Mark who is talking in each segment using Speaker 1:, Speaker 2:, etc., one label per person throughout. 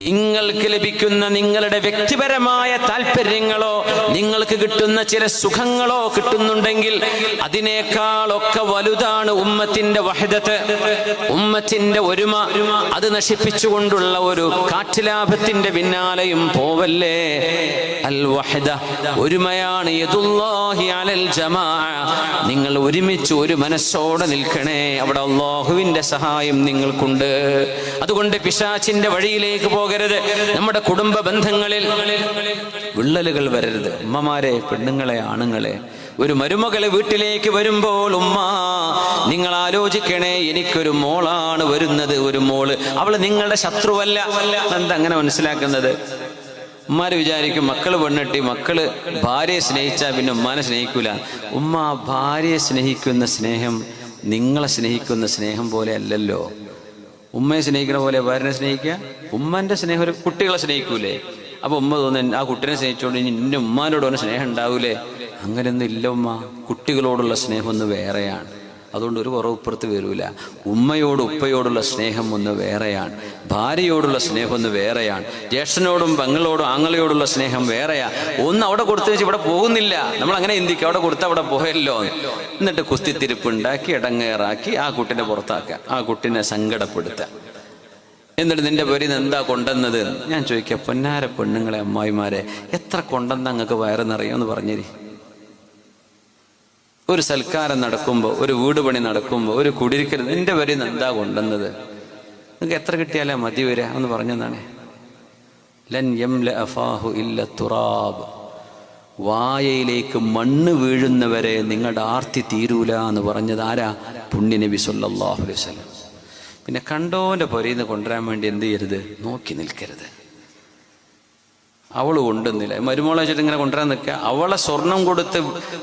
Speaker 1: in നിങ്ങൾക്ക് ലഭിക്കുന്ന നിങ്ങളുടെ വ്യക്തിപരമായ താല്പര്യങ്ങളോ നിങ്ങൾക്ക് കിട്ടുന്ന ചില സുഖങ്ങളോ കിട്ടുന്നുണ്ടെങ്കിൽ അതിനേക്കാളൊക്കെ വലുതാണ് ഉമ്മത്തിന്റെ വഹദത്ത്. ഉമ്മത്തിന്റെ ഒരുമ അത് നശിപ്പിച്ചുകൊണ്ടുള്ള ഒരു കാറ്റിലാഭത്തിന്റെ പിന്നാലെയും പോവല്ലേ? അൽ വഹദ ഒരുമയാണ് അലൽ നിങ്ങൾ ഒരുമിച്ച് ഒരു മനസ്സോടെ നിൽക്കണേ. അവിടെ അള്ളാഹുവിന്റെ സഹായം നിങ്ങൾക്കുണ്ട്. അതുകൊണ്ട് പിശാച്ചിന്റെ വഴിയിലേക്ക് പോകരുത്. നമ്മുടെ കുടുംബ ബന്ധങ്ങളിൽ വിള്ളലുകൾ വരരുത്. ഉമ്മമാരെ പെണ്ണുങ്ങളെ ആണുങ്ങളെ. ഒരു മരുമകളെ വീട്ടിലേക്ക് വരുമ്പോൾ ഉമ്മ നിങ്ങൾ ആലോചിക്കണേ എനിക്കൊരു മോളാണ് വരുന്നത് ഒരു മോൾ. അവൾ നിങ്ങളുടെ ശത്രുവല്ല. എന്താ അങ്ങനെ മനസ്സിലാക്കുന്നത്? ഉമ്മാര് വിചാരിക്കും മക്കൾ പെണ്ണിട്ടി മക്കൾ ഭാര്യയെ സ്നേഹിച്ചാൽ പിന്നെ ഉമ്മാനെ സ്നേഹിക്കൂല. ഉമ്മ ഭാര്യയെ സ്നേഹിക്കുന്ന സ്നേഹം നിങ്ങളെ സ്നേഹിക്കുന്ന സ്നേഹം പോലെ അല്ലല്ലോ. ഉമ്മയെ സ്നേഹിക്കുന്ന പോലെ ഭാര്യനെ സ്നേഹിക്കുക? ഉമ്മന്റെ സ്നേഹം ഒരു കുട്ടികളെ സ്നേഹിക്കൂലേ? അപ്പൊ ഉമ്മ തോന്നുന്നു ആ കുട്ടീനെ സ്നേഹിച്ചോണ്ട് ഇനി ഇന്ന ഉമ്മാനോട് സ്നേഹം ഉണ്ടാവൂലേ? അങ്ങനെയൊന്നും ഇല്ല ഉമ്മ. കുട്ടികളോടുള്ള സ്നേഹം ഒന്ന് വേറെയാണ്. അതുകൊണ്ട് ഒരു കുറവുപ്പുറത്ത് വരൂല. ഉമ്മയോട് ഉപ്പയോടുള്ള സ്നേഹം ഒന്ന് വേറെയാണ്. ഭാര്യയോടുള്ള സ്നേഹം ഒന്ന് വേറെയാണ്. ജ്യേഷ്ഠനോടും പെങ്ങളോടും ആങ്ങളയോടുള്ള സ്നേഹം വേറെയാ. ഒന്ന് അവിടെ കൊടുത്തു വെച്ച് ഇവിടെ പോകുന്നില്ല. നമ്മൾ അങ്ങനെ ചിന്തിക്കുക അവിടെ കൊടുത്ത് അവിടെ പോയല്ലോ. എന്നിട്ട് കുസ്തിത്തിരിപ്പ് ഉണ്ടാക്കി ഇടങ്ങേറാക്കി ആ കുട്ടിനെ പുറത്താക്കുക ആ കുട്ടിനെ സങ്കടപ്പെടുത്തുക. എന്നിട്ട് നിന്റെ പേരിൽ എന്താ കൊണ്ടുവന്നത്? ഞാൻ ചോദിക്കുക പൊന്നാര പെണ്ണുങ്ങളെ അമ്മായിമാരെ എത്ര കൊണ്ടെന്ന് അങ്ങക്ക് വയറെന്നറിയാമെന്ന് പറഞ്ഞേരി. ഒരു സൽക്കാരം നടക്കുമ്പോൾ ഒരു വീട് പണി നടക്കുമ്പോൾ ഒരു കുടിരിക്കൽ നിന്റെ വരെ എന്താ കൊണ്ടുവന്നത്? നിങ്ങൾക്ക് എത്ര കിട്ടിയാലേ മതി വരിക? എന്ന് പറഞ്ഞതാണ് ലൻ യംല ഇല്ല തുറാബ്. വായയിലേക്ക് മണ്ണ് വീഴുന്നവരെ നിങ്ങളുടെ ആർത്തി തീരൂല എന്ന് പറഞ്ഞത് ആരാ? പുണ്യനബി നബി അലൈവല്ലം പിന്നെ കണ്ടോന്റെ പുരയിൽ നിന്ന് കൊണ്ടുവരാൻ വേണ്ടി എന്ത് ചെയ്യരുത്? നോക്കി നിൽക്കരുത്. അവൾ കൊണ്ടുവന്നില്ല മരുമോളെ വെച്ചിട്ട് ഇങ്ങനെ കൊണ്ടുവരാൻ നിൽക്കുക. അവളെ സ്വർണം കൊടുത്ത്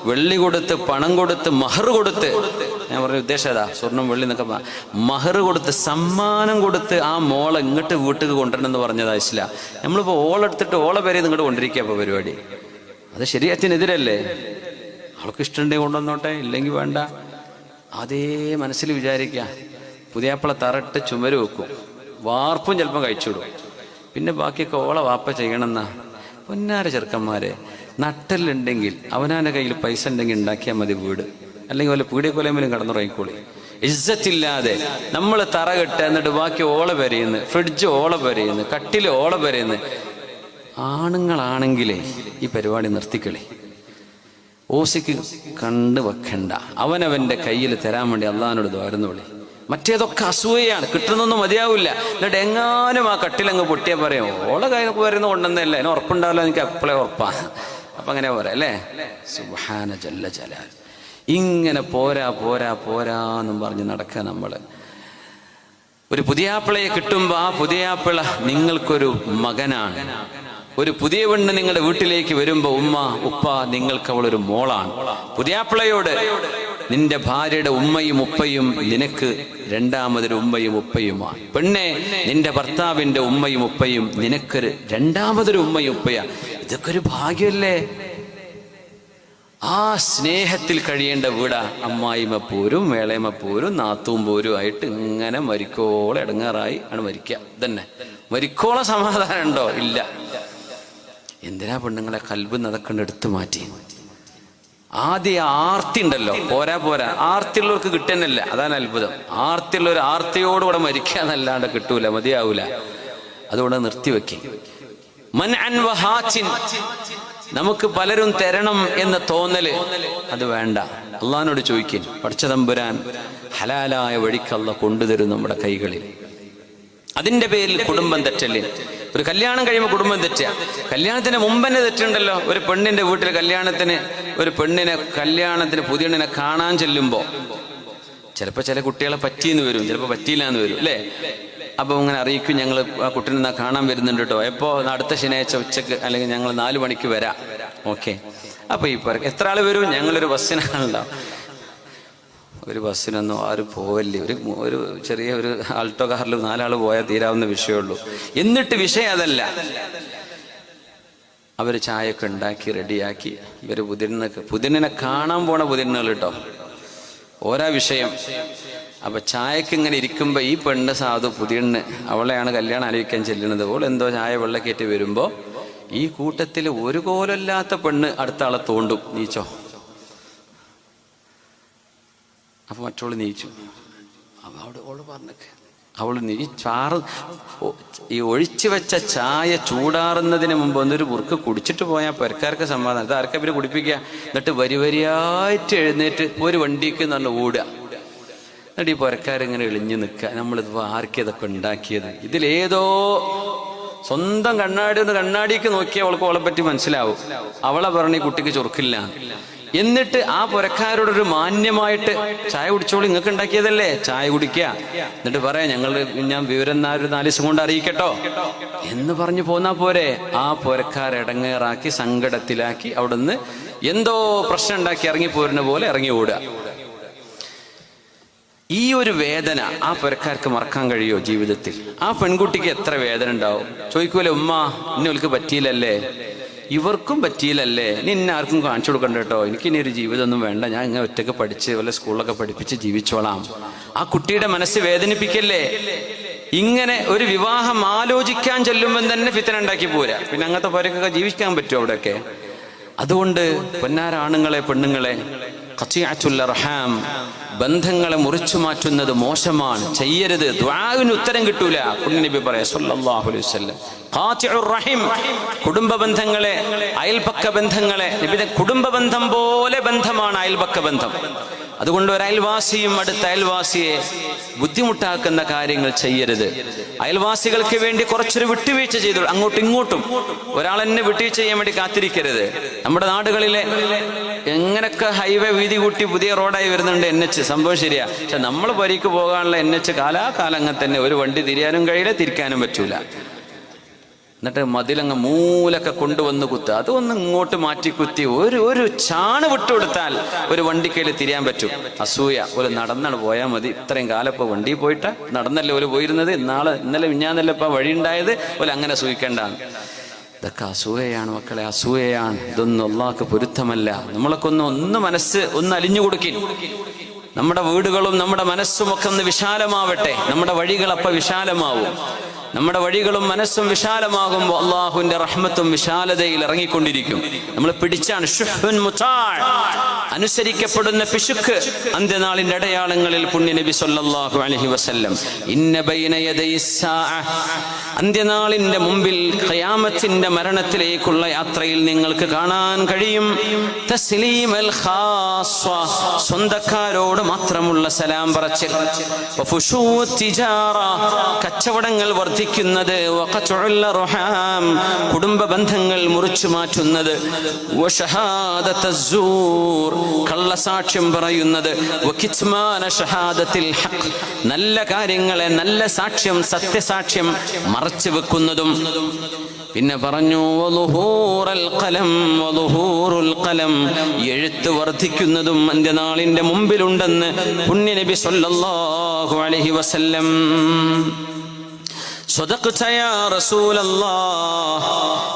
Speaker 1: വെള്ളി കൊടുത്ത് പണം കൊടുത്ത് മഹർ കൊടുത്ത്. ഞാൻ പറഞ്ഞ ഉദ്ദേശം അതാ സ്വർണം വെള്ളി എന്നൊക്കെ മഹർ കൊടുത്ത് സമ്മാനം കൊടുത്ത് ആ മോളെ ഇങ്ങോട്ട് വീട്ടിൽ കൊണ്ടുവരണം എന്ന് പറഞ്ഞതാ ഇസ്ലാം. നമ്മളിപ്പോൾ ഓളെടുത്തിട്ട് ഓളെ പേരെ ഇങ്ങോട്ട് കൊണ്ടിരിക്കുക അപ്പോൾ പരിപാടി. അത് ശരീരത്തിനെതിരല്ലേ അവൾക്ക് ഇഷ്ടമുണ്ടെങ്കിൽ കൊണ്ടുവന്നോട്ടെ ഇല്ലെങ്കിൽ വേണ്ട. അതേ മനസ്സിൽ വിചാരിക്കുക. പുതിയാപ്പിള തറട്ട് ചുമര് വെക്കും. വാർപ്പും ചിലപ്പം കഴിച്ചുവിടും. പിന്നെ ബാക്കിയൊക്കെ ഓളെ വാപ്പ ചെയ്യണമെന്നാ പൊന്നാര ചെറുക്കന്മാരെ നട്ടലുണ്ടെങ്കിൽ അവനാന്റെ കയ്യിൽ പൈസ ഉണ്ടെങ്കിൽ ഉണ്ടാക്കിയാൽ മതി വീട്. അല്ലെങ്കിൽ വല്ല പീടിയക്കൊലയിലും കടന്നുറങ്ങിക്കോളി. ഇജ്ജത്തില്ലാതെ നമ്മൾ തറ കെട്ട് എന്നിട്ട് ബാക്കി ഓള പെരയുന്നു ഫ്രിഡ്ജ് ഓള പെരയുന്നു കട്ടിൽ ഓള പെരയുന്നു. ആണുങ്ങളാണെങ്കിലേ ഈ പരിപാടി നിർത്തിക്കളി. ഓസിക്ക് കണ്ടു വെക്കണ്ട. അവനവന്റെ കയ്യിൽ തരാൻ വേണ്ടി അള്ളഹാനോട് ദ്വാരുന്നു വിളി മറ്റേതൊക്കെ അസൂയയാണ്. കിട്ടുന്നൊന്നും മതിയാവില്ല. എന്നിട്ട് എങ്ങാനും ആ കട്ടിലങ്ങ് പൊട്ടിയാൽ പറയും ഓളെ കൈ വരുന്ന കൊണ്ടുവന്നല്ല അതിന് ഉറപ്പുണ്ടാവില്ല എനിക്ക് അപ്പളെ ഉറപ്പാണ് അപ്പം അങ്ങനെ പോരാ അല്ലേ? സുഹാന ജല്ല ജലാൽ. ഇങ്ങനെ പോരാ പോരാ പോരാ എന്നും പറഞ്ഞ് നടക്കുക നമ്മൾ ഒരു പുതിയ പുതിയാപ്പിളയെ കിട്ടുമ്പോൾ ആ പുതിയ പുതിയാപ്പിള നിങ്ങൾക്കൊരു മകനാണ്. ഒരു പുതിയ പെണ്ണ് നിങ്ങളുടെ വീട്ടിലേക്ക് വരുമ്പോൾ ഉമ്മ ഉപ്പ നിങ്ങൾക്ക് അവളൊരു മോളാണ്. പുതിയ പുതിയാപ്പിളയോട് നിന്റെ ഭാര്യയുടെ ഉമ്മയും ഉപ്പയും നിനക്ക് രണ്ടാമതൊരു ഉമ്മയും ഉപ്പയുമാണ്. പെണ്ണെ നിന്റെ ഭർത്താവിന്റെ ഉമ്മയും ഉപ്പയും നിനക്കൊരു രണ്ടാമതൊരു ഉമ്മയും ഉപ്പയാ. ഇതൊക്കെ ഒരു ഭാഗ്യമല്ലേ? ആ സ്നേഹത്തിൽ കഴിയേണ്ട വീട. അമ്മായിമ പോരും വേളയമ്മ പോരും നാത്തും പോരും ആയിട്ട് ഇങ്ങനെ മരിക്കോളം ഇടങ്ങാറായി ആണ് മരിക്കുക ഇതന്നെ. മരിക്കോളം സമാധാനം ഉണ്ടോ? ഇല്ല. എന്തിനാ പെണ്ണുങ്ങളെ കൽബ് നതക്കണ്ട് എടുത്തു മാറ്റി? ആദ്യ ആർത്തി ഉണ്ടല്ലോ. പോരാ പോരാ. ആർത്തിയുള്ളവർക്ക് കിട്ടുന്നില്ല. അതാണ് അത്ഭുതം. ആർത്തിയുള്ളവർ ആർത്തിയോടുകൂടെ മരിക്കുക എന്നല്ലാണ്ട് കിട്ടൂല മതിയാവൂല. അതുകൊണ്ട് നിർത്തിവെക്കി മൻ അൻ വഹാച്ചിൻ. നമുക്ക് പലരും തരണം എന്ന തോന്നൽ. അത് വേണ്ട. അള്ളഹാനോട് ചോദിക്കും. പഠിച്ചതമ്പുരാൻ ഹലാലായ വഴിക്ക് അള്ള കൊണ്ടുതരും നമ്മുടെ കൈകളിൽ. അതിന്റെ പേരിൽ കുടുംബം തെറ്റല്ലേ? ഒരു കല്യാണം കഴിയുമ്പോൾ കുടുംബം തെറ്റുക. കല്യാണത്തിന് മുമ്പ് തന്നെ തെറ്റുണ്ടല്ലോ. ഒരു പെണ്ണിന്റെ വീട്ടിൽ കല്യാണത്തിന് ഒരു പെണ്ണിനെ കല്യാണത്തിന് പുതിയണ്ണിനെ കാണാൻ ചെല്ലുമ്പോൾ ചിലപ്പോൾ ചില കുട്ടികളെ പറ്റിയെന്ന് വരും. ചിലപ്പോൾ പറ്റിയില്ല എന്ന് വരും അല്ലേ? അപ്പോൾ ഇങ്ങനെ അറിയിക്കും ഞങ്ങൾ ആ കുട്ടിനെ നാ കാണാൻ വരുന്നുണ്ട് കേട്ടോ എപ്പോൾ അടുത്ത ശനിയാഴ്ച ഉച്ചയ്ക്ക് അല്ലെങ്കിൽ ഞങ്ങൾ നാല് മണിക്ക് വരാം. ഓക്കെ. അപ്പോൾ ഈ പറ എത്ര ആൾ വരും? ഞങ്ങളൊരു ബസ്സിനാണുണ്ടാവും ഒരു ബസ്സിനൊന്നും ആരും പോവല്ലേ? ഒരു ഒരു ചെറിയ ഒരു ആൾട്ടോ കാറിൽ നാലാൾ പോയാൽ തീരാവുന്ന വിഷയമുള്ളൂ. എന്നിട്ട് വിഷയം അതല്ല. അവർ ചായയൊക്കെ ഉണ്ടാക്കി റെഡിയാക്കി. ഇവർ പുതിനൊക്കെ പുതിനെ കാണാൻ പോണ പുതിനുകൾ കേട്ടോ ഓരോ വിഷയം. അപ്പൊ ചായക്ക് ഇങ്ങനെ ഇരിക്കുമ്പോ ഈ പെണ്ണ് സാധു പുതിയണ്ണ് അവളെയാണ് കല്യാണം ആലോചിക്കാൻ ചെല്ലുന്നത്. ഓൾ എന്തോ ചായ വെള്ളക്കേറ്റ് വരുമ്പോൾ ഈ കൂട്ടത്തിൽ ഒരു കോലല്ലാത്ത പെണ്ണ് അടുത്ത ആളെ തോണ്ടും. നീച്ചോ? അപ്പൊ മറ്റോൾ നീച്ചു. അപ്പൊ അവിടെ ഓൾ പറഞ്ഞേക്ക്. അവൾ നീ ചാറ് ഈ ഒഴിച്ചു വെച്ച ചായ ചൂടാറുന്നതിന് മുമ്പ് ഒന്നൊരു മുറുക്ക് കുടിച്ചിട്ട് പോയാൽ പെരക്കാർക്ക് സമാധാനം. ഇത് ആർക്കാ പിന്നെ കുടിപ്പിക്കുക എന്നിട്ട് വരി വരിയായിട്ട് എഴുന്നേറ്റ് ഒരു വണ്ടിക്ക് നല്ല ഓടുക. എന്നിട്ട് ഈ പുരക്കാരിങ്ങനെ എളിഞ്ഞു നിൽക്കുക. നമ്മളിത് ആർക്കും ഇതൊക്കെ ഉണ്ടാക്കിയത് ഇതിലേതോ സ്വന്തം കണ്ണാടി ഒന്ന് കണ്ണാടിക്ക് നോക്കിയാൽ അവൾക്ക് അവളെ പറ്റി മനസ്സിലാവും. അവളെ പറഞ്ഞ ഈ കുട്ടിക്ക് ചൊറുക്കില്ല. എന്നിട്ട് ആ പുരക്കാരോടൊരു മാന്യമായിട്ട് ചായ കുടിച്ചോളൂ. നിങ്ങൾക്ക് ഉണ്ടാക്കിയതല്ലേ? ചായ കുടിക്കുക എന്നിട്ട് പറയാം ഞങ്ങൾ ഞാൻ വിവരം ഒരു നാല് ദിവസം കൊണ്ട് അറിയിക്കട്ടോ. എന്ന് പറഞ്ഞു പോന്നാ പോരെ. ആ പുരക്കാരടങ്ങേറാക്കി സങ്കടത്തിലാക്കി അവിടുന്ന് എന്തോ പ്രശ്നം ഉണ്ടാക്കി ഇറങ്ങി പോരുന്ന പോലെ ഇറങ്ങി ഓടുക. ഈ ഒരു വേദന ആ പുരക്കാർക്ക് മറക്കാൻ കഴിയോ ജീവിതത്തിൽ? ആ പെൺകുട്ടിക്ക് എത്ര വേദന ഉണ്ടാവും? ചോദിക്കൂലെ ഉമ്മ ഇന്നൊലിക്ക് പറ്റിയില്ലല്ലേ? ഇവർക്കും പറ്റിയില്ലല്ലേ? നിന്നെ ആർക്കും കാണിച്ചു കൊടുക്കണ്ട കേട്ടോ. എനിക്ക് ഇനി ഒരു ജീവിതമൊന്നും വേണ്ട. ഞാൻ ഇങ്ങനെ ഒറ്റയ്ക്ക് പഠിച്ച് വല്ല സ്കൂളിലൊക്കെ പഠിപ്പിച്ച് ജീവിച്ചോളാം. ആ കുട്ടിയുടെ മനസ്സ് വേദനിപ്പിക്കല്ലേ? ഇങ്ങനെ ഒരു വിവാഹം ആലോചിക്കാൻ ചെല്ലുമ്പോൾ തന്നെ ഫിത്തന ഉണ്ടാക്കി പോരാ. പിന്നെ അങ്ങനത്തെ പോരൊക്കെ ജീവിക്കാൻ പറ്റുമോ അവിടെയൊക്കെ. അതുകൊണ്ട് പൊന്നാരാണുങ്ങളെ പെണ്ണുങ്ങളെ അർഹാം ബന്ധങ്ങളെ മുറിച്ചു മാറ്റുന്നത് മോശമാണ്. ചെയ്യരുത്. ദ്വാവിന് ഉത്തരം കിട്ടൂല. പുണ്യനബി പറയാം റഹിം. കുടുംബ ബന്ധങ്ങളെ അയൽപക്ക ബന്ധങ്ങളെ കുടുംബ ബന്ധം പോലെ ബന്ധമാണ് അയൽപക്ക ബന്ധം. അതുകൊണ്ട് ഒരു അയൽവാസിയും അടുത്ത അയൽവാസിയെ ബുദ്ധിമുട്ടാക്കുന്ന കാര്യങ്ങൾ ചെയ്യരുത്. അയൽവാസികൾക്ക് വേണ്ടി കുറച്ചൊരു വിട്ടുവീഴ്ച ചെയ്തു. അങ്ങോട്ടും ഇങ്ങോട്ടും ഒരാൾ എന്നെ വിട്ടുവീഴ്ച ചെയ്യാൻ വേണ്ടി കാത്തിരിക്കരുത്. നമ്മുടെ നാടുകളിലെ എങ്ങനെയൊക്കെ ഹൈവേ വീതി കൂട്ടി പുതിയ റോഡായി വരുന്നുണ്ട് എൻ എച്ച്. സംഭവം ശരിയാ. പക്ഷെ നമ്മൾ പരിക്ക് പോകാനുള്ള എൻ എച്ച് കാലാകാലങ്ങൾ തന്നെ ഒരു വണ്ടി തിരിയാനും കഴിയില്ല തിരിക്കാനും പറ്റൂല. എന്നിട്ട് മതിലങ്ങ് മൂലൊക്കെ കൊണ്ടുവന്ന് കുത്തുക അതൊന്ന് ഇങ്ങോട്ട് മാറ്റി കുത്തി ഒരു ഒരു ചാണ് വിട്ടുകൊടുത്താൽ ഒരു വണ്ടിക്കയിൽ തിരിയാൻ പറ്റും. അസൂയ. ഒരു നടന്നാണ് പോയാൽ മതി. ഇത്രയും കാലം ഇപ്പൊ വണ്ടി പോയിട്ട്. നടന്നല്ലേ ഒരു പോയിരുന്നത്? നാളെ ഇന്നലെ മിഞ്ഞാന്നല്ലേ ഇപ്പൊ വഴി ഉണ്ടായത്? ഒരു അങ്ങനെ സൂഹിക്കേണ്ടാണ് ഇതൊക്കെ അസൂയയാണ് മക്കളെ അസൂയയാണ്. ഇതൊന്നും ഒള്ളാക്ക് പൊരുത്തമല്ല. നമ്മളൊക്കെ ഒന്ന് ഒന്ന് മനസ്സ് ഒന്ന് അലിഞ്ഞു കൊടുക്കി. നമ്മുടെ വീടുകളും നമ്മുടെ മനസ്സും ഒക്കെ ഒന്ന് വിശാലമാവട്ടെ. നമ്മുടെ വഴികൾ വിശാലമാവും. നമ്മുടെ വഴികളും മനസ്സും വിശാലമാകുമ്പോൾ അള്ളാഹുവിന്റെ റഹ്മത്തും വിശാലതയിൽ ഇറങ്ങിക്കൊണ്ടിരിക്കും നമ്മൾ പിടിച്ചാണ്. അനുസരിക്കപ്പെടുന്ന പിശുക്ക് അന്ത്യനാളിന്റെ അടയാളങ്ങളിൽ പുണ്യനബി സല്ലല്ലാഹു അലൈഹി വസല്ലം ഇന്ന ബൈന. അന്ത്യനാളിന്റെ മുമ്പിൽ ഖയാമത്തിന്റെ മരണത്തിലേക്കുള്ള യാത്രയിൽ നിങ്ങൾക്ക് കാണാൻ കഴിയും തസ്ലീമൽ. സ്വന്തക്കാരോട് മാത്രമുള്ള സലാം പറച്ചിൽ. കച്ചവടങ്ങൾ വർദ്ധിക്കുന്നത് അർഹാം. കുടുംബ ബന്ധങ്ങൾ മുറിച്ചു മാറ്റുന്നത്. കള്ളസാക്ഷ്യം പറയുന്നത്. നല്ല കാര്യങ്ങളെ നല്ല സാക്ഷ്യം സത്യസാക്ഷ്യം മറച്ചു വെക്കുന്നതും പിന്നെ പറഞ്ഞു കലം എഴുത്ത് വർദ്ധിക്കുന്നതും അന്ത്യനാളിന്റെ മുമ്പിലുണ്ടെന്ന് പുണ്യനബി സൊല്ലാഹു അലഹി വസല്ലം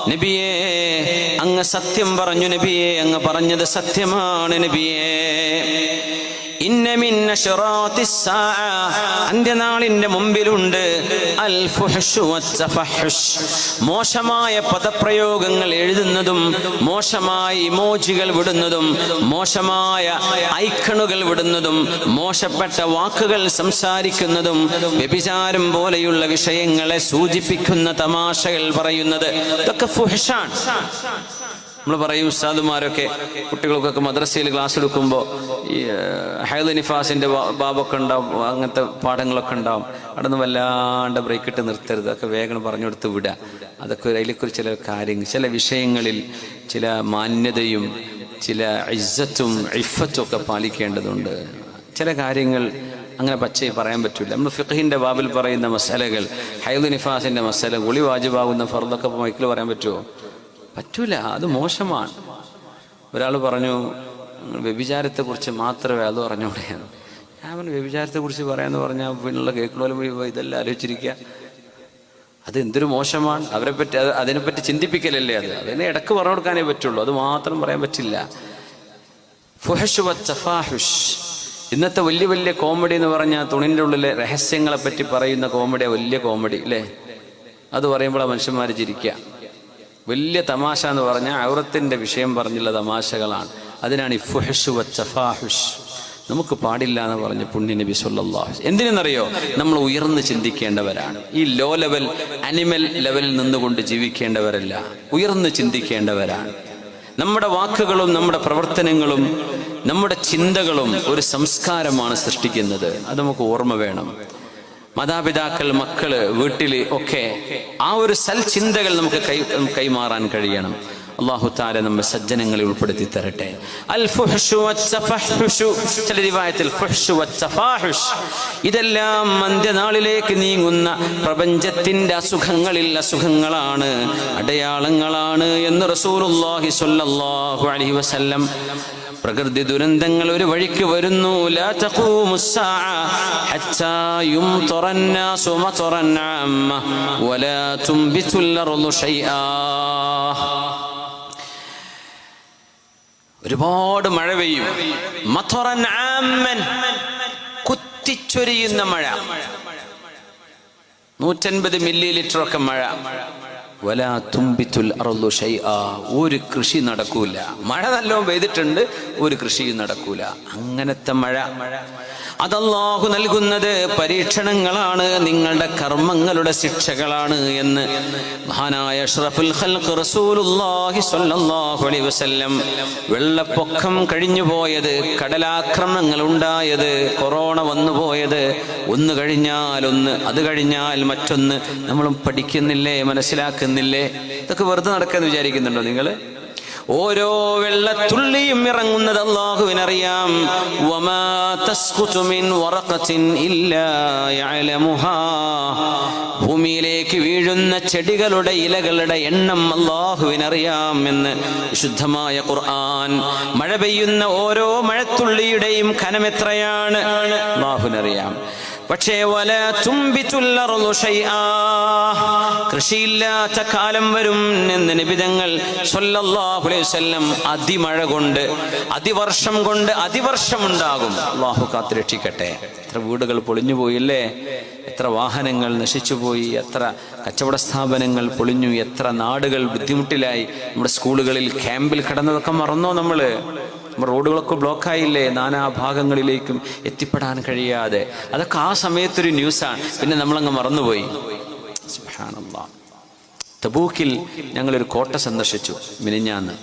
Speaker 1: നബിയേ അങ്ങ് സത്യം പറഞ്ഞു നബിയെ അങ്ങ് പറഞ്ഞത് സത്യമാണ് നബിയേ. അന്ത്യനാളിന്റെ മുമ്പിലുണ്ട്. മോശമായ പദപ്രയോഗങ്ങൾ എഴുതുന്നതും മോശമായ ഇമോജികൾ വിടുന്നതും മോശമായ ഐക്കണുകൾ വിടുന്നതും മോശപ്പെട്ട വാക്കുകൾ സംസാരിക്കുന്നതും വ്യഭിചാരം പോലെയുള്ള വിഷയങ്ങളെ സൂചിപ്പിക്കുന്ന തമാശകൾ പറയുന്നത് ഇതൊക്കെ ഫുഹഷാണ്. നമ്മൾ പറയും ഉസ്താദുമാരൊക്കെ കുട്ടികൾക്കൊക്കെ മദ്രസയിൽ ക്ലാസ് എടുക്കുമ്പോൾ ഈ ഹൈദ് നിഫാസിന്റെ ബാ- ബാബൊക്കെ ഉണ്ടാവും അങ്ങനത്തെ പാഠങ്ങളൊക്കെ ഉണ്ടാവും. അവിടെ നിന്ന് വല്ലാണ്ട് ബ്രേക്ക് ഇട്ട് നിർത്തരുത്. അതൊക്കെ വേഗം പറഞ്ഞു കൊടുത്ത് വിടുക. അതൊക്കെ ഒരു അതിലെക്കുറിച്ച് ചില കാര്യങ്ങൾ ചില വിഷയങ്ങളിൽ ചില മാന്യതയും ചില ഇസ്സത്തും ഇഫത്തും ഒക്കെ പാലിക്കേണ്ടതുണ്ട്. ചില കാര്യങ്ങൾ അങ്ങനെ പച്ചയായി പറയാൻ പറ്റില്ല നമ്മൾ ഫിഖഹിന്റെ ബാബിൽ പറയുന്ന മസാലകൾ ഹൈദ് നിഫാസിന്റെ മസാല ഗുളി വാജിബാകുന്ന ഫർദൊക്കെ മൈക്കിൽ പറയാൻ പറ്റുമോ പറ്റൂല അത് മോശമാണ്. ഒരാൾ പറഞ്ഞു വ്യഭിചാരത്തെ കുറിച്ച് മാത്രമേ അത് പറഞ്ഞൂടെ ഞാൻ പറഞ്ഞു വ്യഭിചാരത്തെ കുറിച്ച് പറയാന്ന് പറഞ്ഞാൽ പിന്നുള്ള കേൾക്കണോലും ഇതെല്ലാം ആലോചിച്ചിരിക്കുക അത് എന്തൊരു മോശമാണ്. അവരെ പറ്റി അത് അതിനെപ്പറ്റി ചിന്തിപ്പിക്കലല്ലേ അത്? അതിനെ ഇടയ്ക്ക് പറഞ്ഞു കൊടുക്കാനേ പറ്റുള്ളൂ. അത് മാത്രം പറയാൻ പറ്റില്ല. ഫുഹഷു ഇന്നത്തെ വലിയ വലിയ കോമഡി എന്ന് പറഞ്ഞാൽ തുണിന്റെ ഉള്ളിലെ രഹസ്യങ്ങളെ പറ്റി പറയുന്ന കോമഡിയാണ് വലിയ കോമഡി അല്ലേ? അത് പറയുമ്പോൾ ആ മനുഷ്യന്മാർ ചിരിക്കുക വലിയ തമാശ എന്ന് പറഞ്ഞാൽ ഔറത്തിന്റെ വിഷയം പറഞ്ഞുള്ള തമാശകളാണ്. അതിനാണ് ഈ ഇഫുഹഷു വച്ചഫാഹുഷ് നമുക്ക് പാടില്ല എന്ന് പറഞ്ഞ പുണ്യ നബി സല്ലല്ലാഹു എന്തിനെന്നറിയോ? നമ്മൾ ഉയർന്ന് ചിന്തിക്കേണ്ടവരാണ്. ഈ ലോ ലെവൽ അനിമൽ ലെവലിൽ നിന്നുകൊണ്ട് ജീവിക്കേണ്ടവരല്ല. ഉയർന്ന് ചിന്തിക്കേണ്ടവരാണ്. നമ്മുടെ വാക്കുകളും നമ്മുടെ പ്രവർത്തനങ്ങളും നമ്മുടെ ചിന്തകളും ഒരു സംസ്കാരമാണ് സൃഷ്ടിക്കുന്നത്. അത് നമുക്ക് ഓർമ്മ വേണം. മാതാപിതാക്കൾ മക്കൾ വീട്ടിൽ ഒക്കെ ആ ഒരു സൽചിന്തകൾ നമുക്ക് കൈ കൈമാറാൻ കഴിയണം. അള്ളാഹു താര നമ്മെ സജ്ജനങ്ങളെ ഉൾപ്പെടുത്തി തരട്ടെ. ഇതെല്ലാം മന്ത്യനാളിലേക്ക് നീങ്ങുന്ന പ്രപഞ്ചത്തിന്റെ അസുഖങ്ങളിൽ അസുഖങ്ങളാണ് അടയാളങ്ങളാണ് എന്ന് റസൂലുള്ളാഹി സ്വല്ലല്ലാഹു അലൈഹി വസല്ലം പ്രകൃതി ദുരന്തങ്ങൾ ഒരു വഴിക്ക് വരുന്നു. ഒരുപാട് മഴ പെയ്യും. കുത്തിച്ചൊരിയുന്ന മഴ. നൂറ്റൻപത് മില്ലി ലിറ്ററൊക്കെ മഴ. വല തുമ്പിത്തുൽ അറുള്ളു ഷൈആ. ഒരു കൃഷി നടക്കൂല. മഴ നല്ലോണം പെയ്തിട്ടുണ്ട് ഒരു കൃഷിയും നടക്കൂല. അങ്ങനത്തെ മഴ. അതല്ലാഹു നൽകുന്നത് പരീക്ഷണങ്ങളാണ് നിങ്ങളുടെ കർമ്മങ്ങളുടെ ശിക്ഷകളാണ് എന്ന്. മഹാനായ അഷ്റഫുൽ ഖൽഖ് റസൂലുള്ളാഹി സ്വല്ലല്ലാഹു അലൈഹി വസല്ലം വെള്ളപ്പൊക്കം കഴിഞ്ഞു പോയത് കടലാക്രമണങ്ങൾ ഉണ്ടായത് കൊറോണ വന്നു പോയത്. ഒന്ന് കഴിഞ്ഞാൽ ഒന്ന് അത് കഴിഞ്ഞാൽ മറ്റൊന്ന്. നമ്മളും പഠിക്കുന്നില്ലേ മനസ്സിലാക്കുന്നില്ലേ? ഇതൊക്കെ വെറുതെ നടക്കാന്ന് വിചാരിക്കുന്നുണ്ടോ നിങ്ങൾ? ഓരോ വെള്ളത്തുള്ളിയും ഇറങ്ങുന്നത് അള്ളാഹുവിനറിയാം ഭൂമിയിലേക്ക് വീഴുന്ന ചെടികളുടെ ഇലകളുടെ എണ്ണം അള്ളാഹുവിനറിയാം എന്ന് ശുദ്ധമായ ഖുർആൻ. മഴ പെയ്യുന്ന ഓരോ മഴത്തുള്ളിയുടെയും ഖനം എത്രയാണ്? അള്ളാഹുവിനറിയാം. പക്ഷേ വല കൃഷിയില്ലാത്ത കാലം വരും എന്ന് നിബിതങ്ങൾ വസല്ലം അതിമഴ കൊണ്ട് അതിവർഷം കൊണ്ട് അതിവർഷം ഉണ്ടാകും അള്ളാഹു കാത്തുരക്ഷിക്കട്ടെ. എത്ര വീടുകൾ പൊളിഞ്ഞു പോയില്ലേ? എത്ര വാഹനങ്ങൾ നശിച്ചുപോയി എത്ര കച്ചവട സ്ഥാപനങ്ങൾ പൊളിഞ്ഞു എത്ര നാടുകൾ ബുദ്ധിമുട്ടിലായി. നമ്മുടെ സ്കൂളുകളിൽ ക്യാമ്പിൽ കിടന്നതൊക്കെ മറന്നോ നമ്മുടെ റോഡുകളൊക്കെ ബ്ലോക്കായില്ലേ? നാനാ ഭാഗങ്ങളിലേക്കും എത്തിപ്പെടാൻ കഴിയാതെ. അതൊക്കെ ആ സമയത്തൊരു ന്യൂസാണ്. പിന്നെ നമ്മളങ്ങ് മറന്നുപോയി. തബൂക്കിൽ ഞങ്ങളൊരു കോട്ട സന്ദർശിച്ചു മിനിഞ്ഞാന്ന്.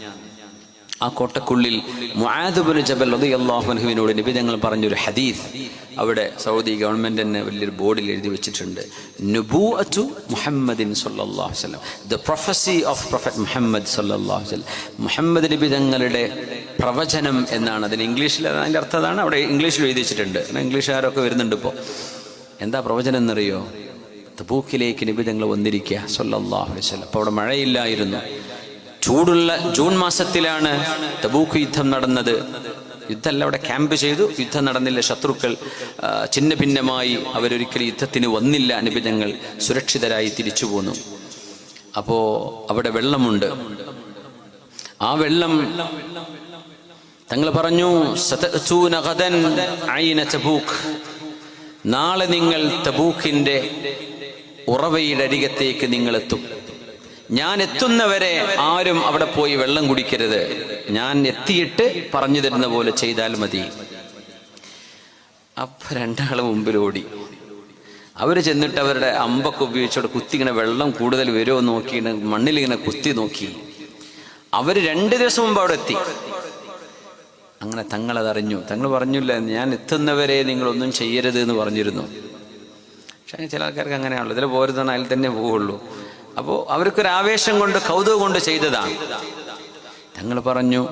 Speaker 1: ആ കോട്ടക്കുള്ളിൽ മുആദുബിന് ജബൽ അള്ളാഹുനഹുവിനോട് നബി ഞങ്ങൾ പറഞ്ഞൊരു ഹദീസ് അവിടെ സൗദി ഗവൺമെന്റ് തന്നെ വലിയൊരു ബോർഡിൽ എഴുതി വെച്ചിട്ടുണ്ട്. നുബൂഅത്തു മുഹമ്മദിൻ സല്ലാഹു വസല്ലം. The prophecy of prophet Muhammad സല്ലാഹു വസല്ലം. മുഹമ്മദ് നബി തങ്ങളുടെ പ്രവചനം എന്നാണ്. അതിന് ഇംഗ്ലീഷിൽ അതിന്റെ അർത്ഥം അതാണ്. അവിടെ ഇംഗ്ലീഷിൽ എഴുതി വെച്ചിട്ടുണ്ട്. ഇംഗ്ലീഷുകാരൊക്കെ വരുന്നുണ്ട് ഇപ്പോൾ എന്താ പ്രവചനം എന്നറിയോ? തബൂക്കിലേക്ക് നിബിധങ്ങൾ വന്നിരിക്കുക സല്ലാഹു വസല്ലം. അപ്പോൾ അവിടെ മഴയില്ലായിരുന്നു. ചൂടുള്ള ജൂൺ മാസത്തിലാണ് തബൂക്ക് യുദ്ധം നടന്നത്. യുദ്ധമല്ല അവിടെ ക്യാമ്പ് ചെയ്തു. യുദ്ധം നടന്നില്ല. ശത്രുക്കൾ ചിന്ന ഭിന്നമായി അവരൊരിക്കലും യുദ്ധത്തിന് വന്നില്ല. അനുഭവങ്ങൾ സുരക്ഷിതരായി തിരിച്ചു പോന്നു. അപ്പോ അവിടെ വെള്ളമുണ്ട്. ആ വെള്ളം തങ്ങൾ പറഞ്ഞു "സതഅ്തൂന ഗദൻ ഐന തബൂക്ക്. നാളെ നിങ്ങൾ തബൂക്കിന്റെ ഉറവയുടെ അരികത്തേക്ക് നിങ്ങൾ എത്തും. ഞാൻ എത്തുന്നവരെ ആരും അവിടെ പോയി വെള്ളം കുടിക്കരുത്. ഞാൻ എത്തിയിട്ട് പറഞ്ഞു തരുന്ന പോലെ ചെയ്താൽ മതി. അപ്പൊ രണ്ടാൾ മുമ്പിൽ ഓടി. അവർ ചെന്നിട്ട് അവരുടെ അമ്പൊക്കെ ഉപയോഗിച്ചോടെ കുത്തി ഇങ്ങനെ വെള്ളം കൂടുതൽ വരുമോ നോക്കി മണ്ണിൽ ഇങ്ങനെ കുത്തി നോക്കി. അവർ രണ്ട് ദിവസം മുമ്പ് അവിടെ എത്തി. അങ്ങനെ തങ്ങളതറിഞ്ഞു. തങ്ങൾ പറഞ്ഞില്ല ഞാൻ എത്തുന്നവരെ നിങ്ങളൊന്നും ചെയ്യരുത് എന്ന് പറഞ്ഞിരുന്നു. പക്ഷെ ചില ആൾക്കാർക്ക് അങ്ങനെയാണല്ലോ. ഇതിൽ പോരുന്ന അതിൽ തന്നെ പോവുള്ളൂ. അപ്പോൾ അവർക്കൊരു ആവേശം കൊണ്ട് കൗതുകം കൊണ്ട് ചെയ്തതാണ്. തങ്ങൾ പറഞ്ഞു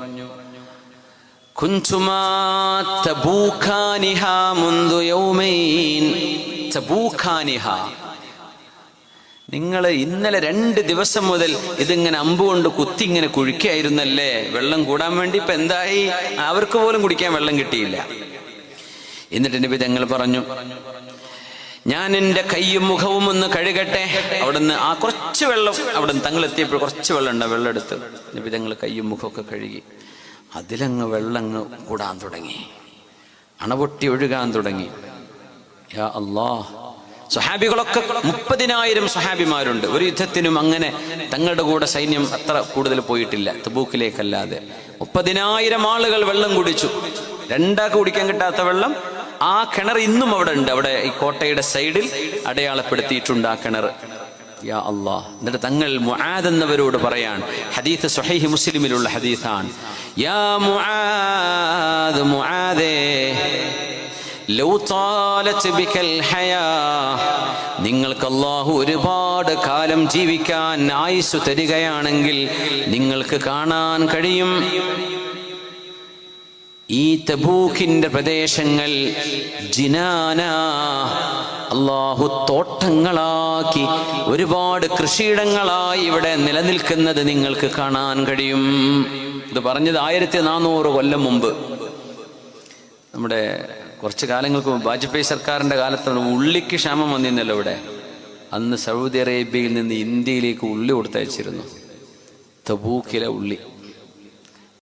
Speaker 1: നിങ്ങൾ ഇന്നലെ രണ്ട് ദിവസം മുതൽ ഇതിങ്ങനെ അമ്പ് കൊണ്ട് കുത്തി ഇങ്ങനെ കുഴിക്കായിരുന്നല്ലേ? വെള്ളം കൂടാൻ വേണ്ടി ഇപ്പൊ എന്തായി? അവർക്ക് പോലും കുടിക്കാൻ വെള്ളം കിട്ടിയില്ല. എന്നിട്ട് നബി തങ്ങൾ പറഞ്ഞു ഞാൻ എന്റെ കൈയും മുഖവും ഒന്ന് കഴുകട്ടെ? അവിടുന്ന് ആ കുറച്ച് വെള്ളം അവിടുന്ന് തങ്ങൾ എത്തിയപ്പോൾ കുറച്ച് വെള്ളം ഉണ്ട് വെള്ളം എടുത്ത്. നബി തങ്ങൾ കൈയും മുഖമൊക്കെ കഴുകി. അതിലങ്ങ് വെള്ളങ്ങ് കൂടാൻ തുടങ്ങി. അണപൊട്ടി ഒഴുകാൻ തുടങ്ങി. യാ അല്ലാ സ്വഹാബികളൊക്കെ മുപ്പതിനായിരം സ്വഹാബിമാരുണ്ട്. ഒരു യുദ്ധത്തിനും അങ്ങനെ തങ്ങളുടെ കൂടെ സൈന്യം അത്ര കൂടുതൽ പോയിട്ടില്ല തബൂക്കിലേക്കല്ലാതെ. മുപ്പതിനായിരം ആളുകൾ വെള്ളം കുടിച്ചു. രണ്ടാൾക്ക് കുടിക്കാൻ കിട്ടാത്ത വെള്ളം ആ കിണർ ഇന്നും അവിടെ ഉണ്ട്. അവിടെ ഈ കോട്ടയുടെ സൈഡിൽ അടയാളപ്പെടുത്തിയിട്ടുണ്ട് ആ കിണർ. യാ അല്ലാ എന്നിട്ട് തങ്ങൾ മുആദ് എന്നവരോട് പറയാണ്. ഹദീത്ത് സുഹൈഹി മുസ്ലിമിലുള്ള ഹദീത്താണ്. യാ മുആദ് മുആദേ ലൗ താലത്ത് ബിക്കൽ ഹയാ. നിങ്ങൾക്ക് അള്ളാഹു ഒരുപാട് കാലം ജീവിക്കാൻ ആയുസ് തരികയാണെങ്കിൽ നിങ്ങൾക്ക് കാണാൻ കഴിയും. ഈ തബൂക്കിന്റെ പ്രദേശങ്ങൾ ജിനാന അള്ളാഹു തോട്ടങ്ങളാക്കി ഒരുപാട് കൃഷിയിടങ്ങളായി ഇവിടെ നിലനിൽക്കുന്നത് നിങ്ങൾക്ക് കാണാൻ കഴിയും. ഇത് പറഞ്ഞത് ആയിരത്തി നാനൂറ് കൊല്ലം മുമ്പ്. നമ്മുടെ കുറച്ച് കാലങ്ങൾക്ക് മുമ്പ് വാജ്പേയി സർക്കാരിന്റെ കാലത്ത് ഉള്ളിക്ക് ക്ഷാമം വന്നിരുന്നല്ലോ ഇവിടെ. അന്ന് സൗദി അറേബ്യയിൽ നിന്ന് ഇന്ത്യയിലേക്ക് ഉള്ളി കൊടുത്തയച്ചിരുന്നു. തബൂക്കിലെ ഉള്ളി.